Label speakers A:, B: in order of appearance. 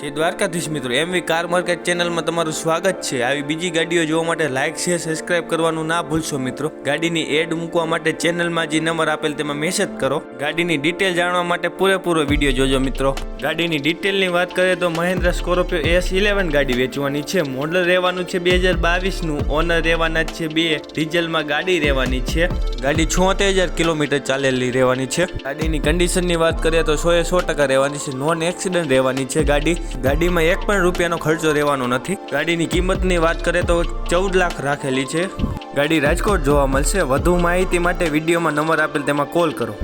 A: જય દ્વારકાધીશ મિત્રો. MV car market ચેનલમાં તમારું સ્વાગત છે. આવી બીજી ગાડીઓ જોવા માટે લાઇક શેર સબસ્ક્રાઇબ કરવાનું ના ભૂલશો મિત્રો. ગાડીની એડ મૂકવા માટે ચેનલમાં જે નંબર આપેલ તેમાં મેસેજ કરો. ગાડીની ડિટેલ જાણવા માટે પૂરેપૂરો વીડિયો જોજો મિત્રો. ગાડીની ડિટેલની વાત કરીએ તો મહેન્દ્ર સ્કોર્પિયો એસ ઇલેવન ગાડી વેચવાની છે. મોડલ રહેવાનું છે બે હજાર બાવીસનું. ઓનર રહેવાના જ છે બે. ડીઝલમાં ગાડી રહેવાની છે. ગાડી છોતેર હજાર કિલોમીટર ચાલેલી રહેવાની છે. ગાડીની કન્ડિશનની વાત કરીએ તો સો એ સો ટકા રહેવાની છે. નોન એક્સિડન્ટ રહેવાની છે ગાડી. ગાડીમાં એક પણ રૂપિયાનો ખર્ચો રહેવાનો નથી. ગાડીની કિંમતની વાત કરીએ તો ચૌદ લાખ રાખેલી છે. ગાડી રાજકોટ જોવા મળશે. વધુ માહિતી માટે વિડીયોમાં નંબર આપેલ તેમાં કોલ કરો.